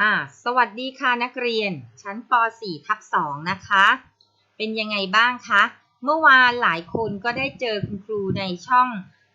อ่าสวัสดีค่ะนักเรียน ชั้นป .4 ทับ2นะคะ เป็นยังไงบ้างคะ เมื่อวานหลายคนก็ได้เจอคุณครูในช่อง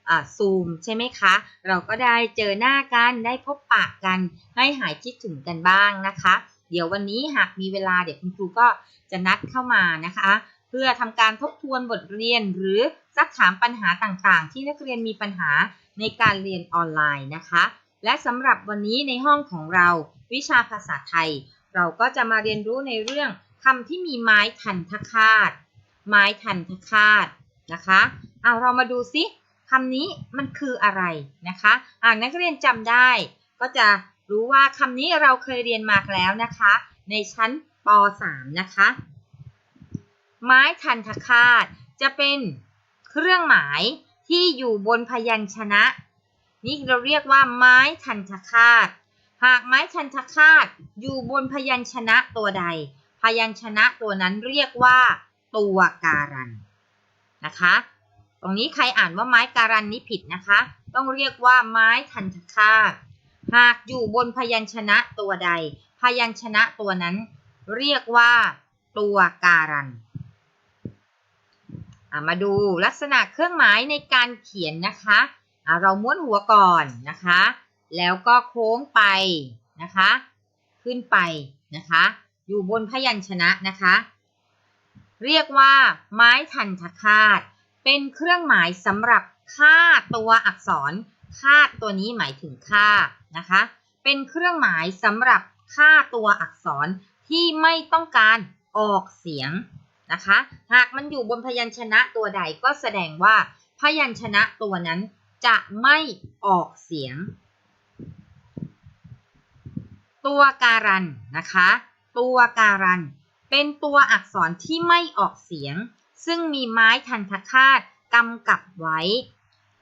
อ่าซูมใช่ไหมคะ เราก็ได้เจอหน้ากันได้พบปะกันให้หายคิดถึงกันบ้างนะคะ เดี๋ยววันนี้หากมีเวลาเดี๋ยวคุณครูก็จะนัดเข้ามานะคะ เพื่อทำการทบทวนบทเรียนหรือซักถามปัญหาต่างๆ ที่นักเรียนมีปัญหาในการเรียนออนไลน์นะคะ และสำหรับวันนี้ในห้องของเรา วิชาภาษาไทย เราก็จะมาเรียนรู้ในเรื่องคำที่มีไม้ทันทคาต ไม้ทันทคาตนะคะเอาเรามาดูซิคำนี้มันคืออะไรนะคะอ่านักเรียนจำได้ ก็จะรู้ว่าคำนี้เราเคยเรียนมาแล้วนะคะ ในชั้นป .3 นะคะ ไม้ทันทคาตจะเป็นเครื่องหมายที่อยู่บนพยัญชนะ นี่เราเรียกว่าไม้ทันทคาต หากไม้ทันทคาตอยู่บนพยัญชนะตัวใด พยัญชนะตัวนั้นเรียกว่า ตัวการันนะคะ ตรงนี้ใครอ่านว่าไม้การันนี้ผิดนะคะ ต้องเรียกว่าไม้ทันทคาตหากอยู่บนพยัญชนะตัวใด พยัญชนะตัวนั้น เรียกว่า ตัวการันมาดูลักษณะเครื่องหมายในการเขียนนะคะะเราม้วนหัวก่อนนะคะ แล้วก็โค้งไปนะคะ ขึ้นไปนะคะ อยู่บนพยัญชนะนะคะ เรียกว่าไม้ทันทคาต เป็นเครื่องหมายสำหรับค่าตัวอักษรค่าตัวนี้หมายถึงค่านะคะ เป็นเครื่องหมายสำหรับค่าตัวอักษรที่ไม่ต้องการออกเสียงนะคะ หากมันอยู่บนพยัญชนะตัวใดก็แสดงว่าพยัญชนะตัวนั้นจะไม่ออกเสียง ตัวการันนะคะ ตัวการัน เป็นตัวอักษรที่ไม่ออกเสียง ซึ่งมีไม้ทันทคาตกำกับไว้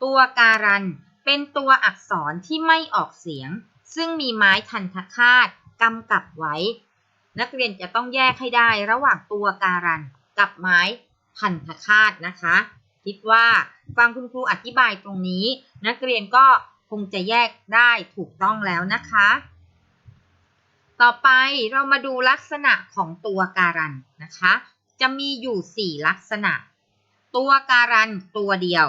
ตัวการัน เป็นตัวอักษรที่ไม่ออกเสียง ซึ่งมีไม้ทันทคาตกำกับไว้ นักเรียนจะต้องแยกให้ได้ระหว่างตัวการัน กับไม้ทันทคาตนะคะ คิดว่าฟังคุณครูอธิบายตรงนี้ นักเรียนก็คงจะแยกได้ถูกต้องแล้วนะคะ ต่อไปเรามาดูลักษณะของตัวการันนะคะ จะมีอยู่ 4 ลักษณะ ตัวการันตัวเดียว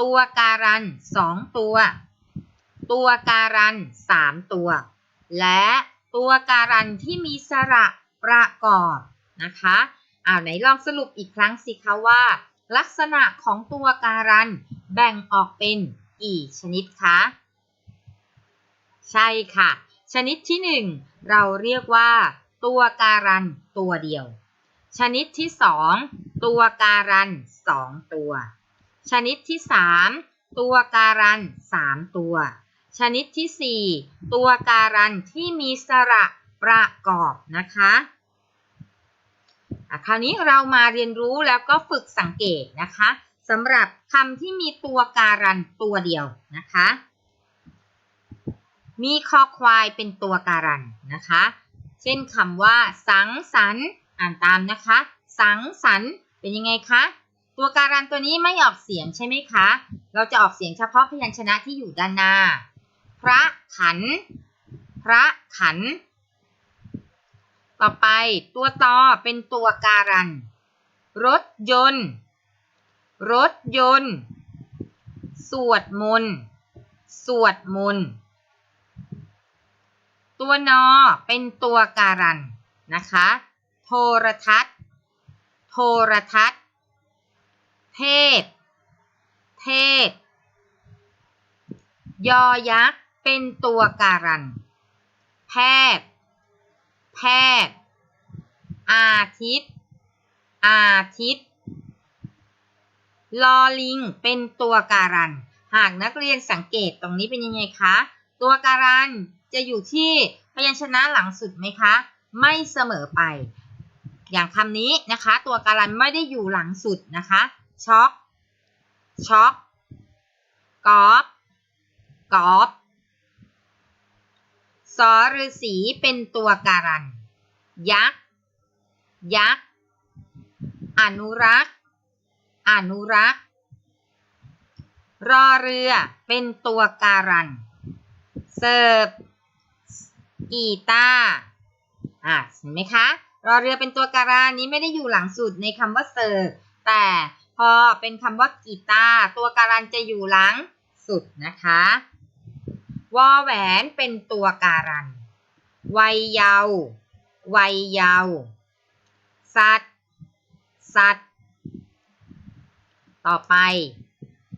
ตัวการัน2ตัว ตัวการัน3ตัว และตัวการันที่มีสระประกอบนะคะอ้าวไหนลองสรุปอีกครั้งสิคะว่า ลักษณะของตัวการันแบ่งออกเป็นกี่ชนิดคะ ใช่ค่ะ ชนิดที่ 1 เราเรียกว่า ตัวการันตัวเดียว ชนิดที่ 2 ตัวการัน2 ตัว ชนิดที่ 3 ตัวการัน3 ตัว ชนิดที่ 4 ตัวการันที่มีสระประกอบนะคะคราวนี้เรามาเรียนรู้แล้วก็ฝึกสังเกตนะคะสำหรับคำที่มีตัวการันตัวเดียวนะคะ มีคอควายเป็นตัวการันนะคะ เช่นคำว่า สังสรรค์อ่านตามนะคะ สังสรรค์เป็นยังไงคะ ตัวการันตัวนี้ไม่ออกเสียงใช่ไหมคะ เราจะออกเสียงเฉพาะพยัญชนะที่อยู่ด้านหน้า พระขัน พระขัน ต่อไปตัวตอเป็นตัวการัน รถยนต์ รถยนต์ สวดมนต์ สวดมนต์ ตัวนอเป็นตัวการันนะคะ โทรทัศน์ โทรทัศน์ เทศเทศยอยักษ์เป็นตัวการัน แพทย์ แพทย์ อาทิตย์ อาทิตย์ ลอลิงเป็นตัวการัน หากนักเรียนสังเกตตรงนี้เป็นยังไงคะ ตัวการัน จะอยู่ที่พยัญชนะหลังสุดไหมคะ ไม่เสมอไป อย่างคำนี้นะคะ ตัวการันไม่ได้อยู่หลังสุดนะคะช็อกช็อกกอบกอบสอฤษีเป็นตัวการัน ยักษ์ ยักษ์ อนุรักษ์ อนุรักษ์ รอเรือเป็นตัวการัน เสิร์ฟ กีตาร์อะเห็นไหมคะรอเรือเป็นตัวการานี้ไม่ได้อยู่หลังสุดในคำว่าเซอร์แต่พอเป็นคำว่ากีตาร์ตัวการันจะอยู่หลังสุดนะคะวอแหวนเป็นตัวการัน วัยเยาว์วัยเยาว์สัตว์ สัตว์ ต่อไป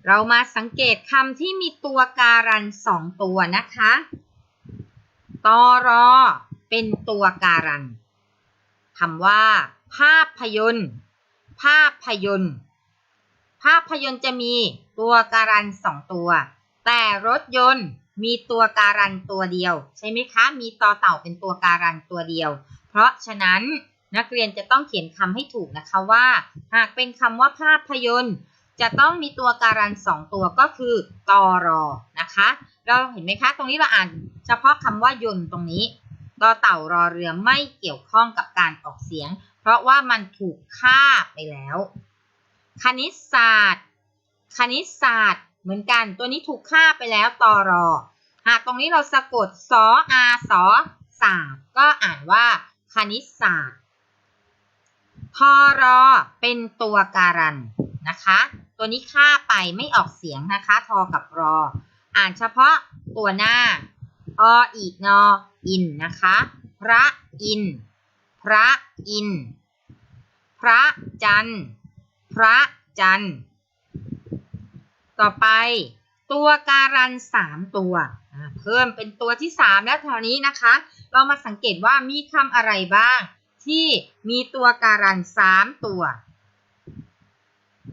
เรามาสังเกตคำที่มีตัวการันสองตัวนะคะ ตอรอ เป็นตัวการันคำว่า ภาพยนตร์ ภาพยนตร์ ภาพยนตร์จะมีตัวการันสองตัว แต่รถยนต์มีตัวการันตัวเดียว ใช่ไหมคะ มีต่อเต่าเป็นตัวการันตัวเดียว เพราะฉะนั้นนักเรียนจะต้องเขียนคำให้ถูกนะคะว่า หากเป็นคำว่าภาพยนตร์ จะต้องมีตัวการันสองตัวก็คือตอรอนะคะเราเห็นไหมคะ ตรงนี้เราอ่านเฉพาะคำว่ายนต์ตรงนี้ต่อเต่ารอเรือไม่เกี่ยวข้องกับการออกเสียง เพราะว่ามันถูกฆ่าไปแล้ว คณิตศาสตร์ คณิตศาสตร์ เหมือนกัน ตัวนี้ถูกฆ่าไปแล้วตอรอ หากตรงนี้เราสะกดสออาสอศาสตร์ ก็อ่านว่า คณิตศาสตร์ทอรอเป็นตัวการันนะคะ ตัวนี้ฆ่าไปไม่ออกเสียงนะคะ ทอกับรอ อ่านเฉพาะตัวหน้า ออีกนออินนะคะ พระอิน พระอิน พระจันทร์พระจันทร์ต่อไปตัวการันสามตัวเพิ่มเป็นตัวที่สามแล้วแถวนี้นะคะ เรามาสังเกตว่ามีคำอะไรบ้าง ที่มีตัวการันสามตัว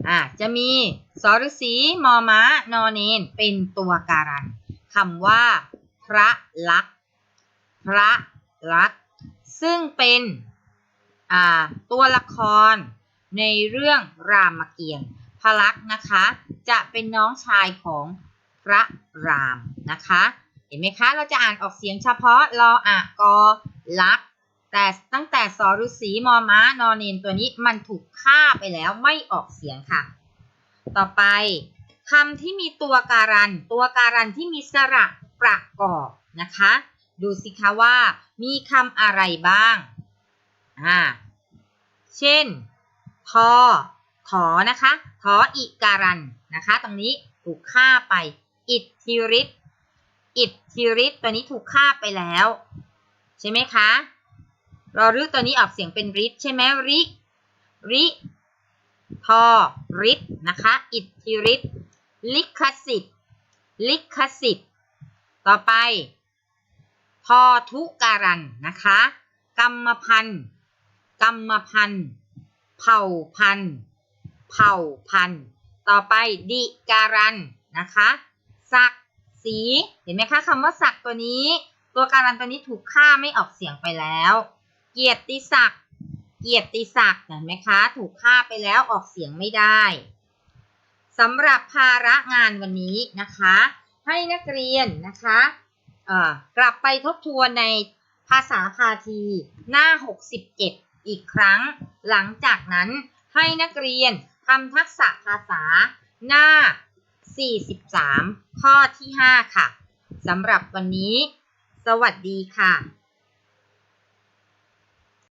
อ่าจะมี สรสีมอม้านอเนนเป็นตัวการันคำว่า พระลักษ์พระลักษ์ซึ่งเป็นตัวละครในเรื่องรามเกียรติ์พระลักษ์นะคะ จะเป็นน้องชายของพระรามนะคะ เห็นไหมคะ เราจะอ่านออกเสียงเฉพาะรออะกอลักษแต่ตั้งแต่สอรุสีมอม้านอเนนตัวนี้มันถูกฆ่าไปแล้วไม่ออกเสียงค่ะ ต่อไปคำที่มีตัวการัน ตัวการันที่มีสระประกอบนะคะ ดูสิคะว่า มีคำอะไรบ้างอ่าเช่นทอถอนะคะทออิการันนะคะ ตรงนี้ถูกฆ่าไป อิทธิฤทธิ์อิทธิฤทธิ์ตัวนี้ถูกฆ่าไปแล้ว ใช่ไหมคะรอรึตัวนี้ออกเสียงเป็นฤทธิ์ใช่ไหมริริ ทอฤทธิ์นะคะ อิทธิฤทธิ์ลิขสิทธิ์ลิขสิทธิ์ต่อไป พอทุการันนะคะ กรรมพันธ์กรรมพันธ์เผ่าพันธ์เผ่าพันธ์ต่อไปดิการันนะคะศักดิ์ศรีเห็นไหมคะคำว่าศักตัวนี้ ตัวการันตัวนี้ถูกฆ่าไม่ออกเสียงไปแล้ว เกียรติศักดิ์ กียรติศักดิ์เห็นไหมคะ ถูกฆ่าไปแล้วออกเสียงไม่ได้สำหรับภาระงานวันนี้นะคะ ให้นักเรียนนะคะกลับไปทบทวนในภาษาพาทีหน้า 67 อีกครั้ง หลังจากนั้นให้นักเรียนทำทักษะภาษาหน้า 43 ข้อที่ 5 ค่ะสำหรับวันนี้ สวัสดีค่ะ